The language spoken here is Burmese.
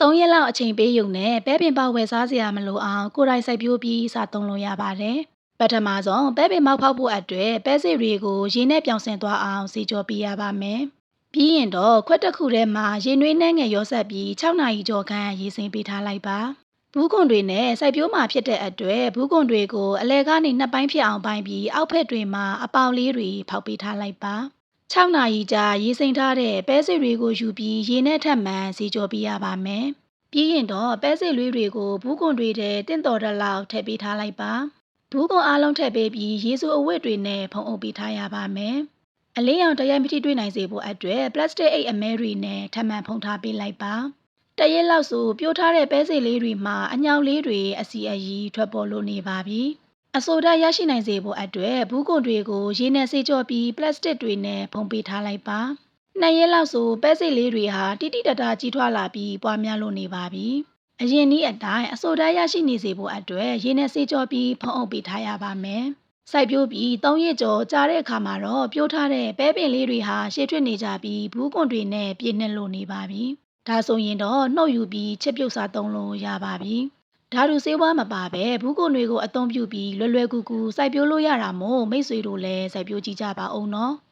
3ရက်လောက်အချိန်ပေးရုံနဲ့ပဲပင်ပေါက်ဝယ်စားစရာမလိုအောင်ကိုယ်တိုင်စိုက်ပျိုးပြီးစားသုံးလို့ရပါတယ်။ပထမဆုံးပဲပင်ပေါက်ဖောက်ဖို့အတွက်ပဲစစ်တွေကိုရေနဲ့ပြောင်ဆင်သွားအောင်စီကြောပေးရပါမယ်။ပြီးရင်တော့ခွက်တစ်ခုထဲမှာရေနွေးနှဲငယ်ရောဆက်ပြီး6နာရီကျော်ခန့်ရေစိမ်းပေးထားလိုက်ပါ။ဘူးကွန်တွေနဲ့စိုက်ပျိုးမှာဖြစ်တဲ့အတွက်ဘူးကွန်တွေကိုအလဲကနေနှစ်ပိုင်းဖြစ်အောင်ပိုင်းပြီးအောက်ဖက်တွေမှာအပေါင်လေးတွေဖောက်ပေးထားလိုက်ပါ။ 6နာရီကြာရေစိမ်းထားတဲ့ပဲစစ်တွေကိုယူပြီးရေနဲ့ထပ်မံစီကြောပေးရပါမယ်။ပြီးရင်တော့ပဲစစ်လေးတွေကိုဘူးကွန်တွေထဲတင့်တော်တဲ့လောက်ထည့်ပေးထားလိုက်ပါ။ဘူးကွန်အားလုံးထည့်ပေးပြီးရေစုအဝတ်တွေနဲ့ဖုံးအုပ်ပေးထားရပါမယ်။အလေးရောင်တရိုက်မထိတွေ့နိုင်စေဖို့အတွက်ပလတ်စတစ်အိတ်အမဲတွေနဲ့ထပ်မံဖုံးထားပေးလိုက်ပါ။တရက်လောက်ဆိုပြိုးထားတဲ့ပဲစစ်လေးတွေမှာအညောင်လေးတွေအစီအရီထွက်ပေါ်လို့နေပါပြီ။ အဆိုဓာတ်ရရှိနိုင်စေဖို့အတွက်ဘူးကွန်တွေကိုရေနဲ့စေးကြောပြီးပလတ်စတစ်တွေနဲ့ဖုံးပေးထားလိုက်ပါ။နှစ်ရက်လောက်ဆိုပဲစစ်လေးတွေဟာတိတိတတ်တာကြီးထွားလာပြီးပွားများလို့နေပါပြီ။အရင်နည်းအတိုင်းအဆိုဓာတ်ရရှိနေစေဖို့အတွက်ရေနဲ့စေးကြောပြီးဖုံးအုပ်ပေးထားရပါမယ်။စိုက်ပျိုးပြီး၃ရက်ကျော်ကြာတဲ့အခါမှာတော့ပြိုးထားတဲ့ပဲပင်လေးတွေဟာရှေ့ထွက်နေကြပြီးဘူးကွန်တွေနဲ့ပြည့်နှက်လို့နေပါပြီ။ဒါဆိုရင်တော့နှုတ်ယူပြီးချစ်ပြုတ်စားသုံးလို့ရပါပြီ။ ဓာတုဆေးဝါးမပါပဲဘူးကွန်တွေကိုအသုံးပြုပြီးလွယ်လွယ်ကူကူစိုက်ပျိုးလို့ရတာမို့မိတ်ဆွေတို့လည်းစိုက်ပျိုးကြည့်ကြပါဦးနော်။